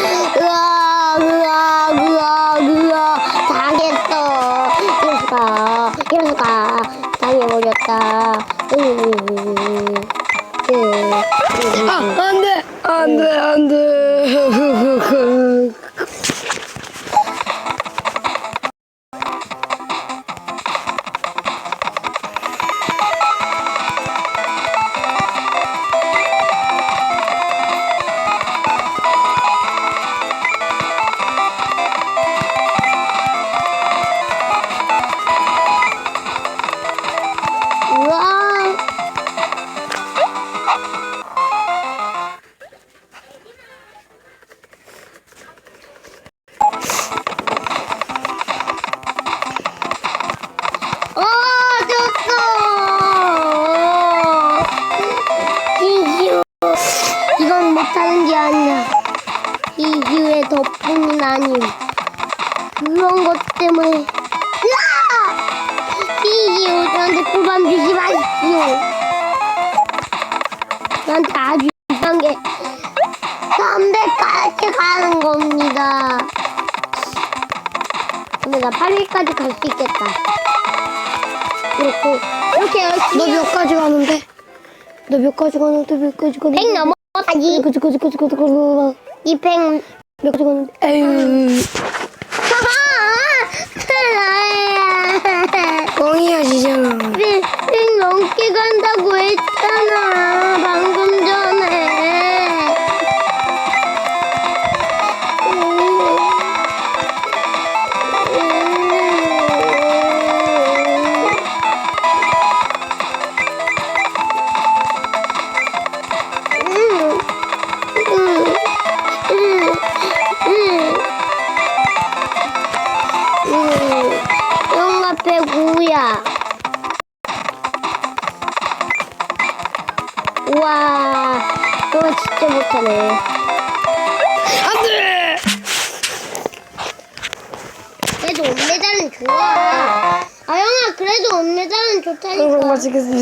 으아, 으아, 으아, 으아. 당했어. 이럴수가, 이럴수가. 당해버렸다. 으, 으, 으. 아, 안 돼. 안 돼, 안 돼. 못하는 게 아니야. 이유의 덕분은 아님. 그런 것 때문에. 으아! 이유 저한테 골반 주지 마십시오. 저한테 아주 이상하게 300까지 가는 겁니다. 근데 나 800까지 갈 수 있겠다. 이렇게 이렇게 너 열심히 몇 가지 가는데? 너 몇 가지 가는데? 몇 가지 가는데? 100 넘어 몇 가지 가지 가지 가지 가지 200몇 가지 가는데? 에휴. 뻥이야, 지잖아. 100 넘게 간다고 했잖아. 605야. 우와, 그건 진짜 못하네. 안 돼! 그래도 옷매장은 좋아. 아영아, 그래도 옷매장은 좋다니까. 그럼 마치겠습니다.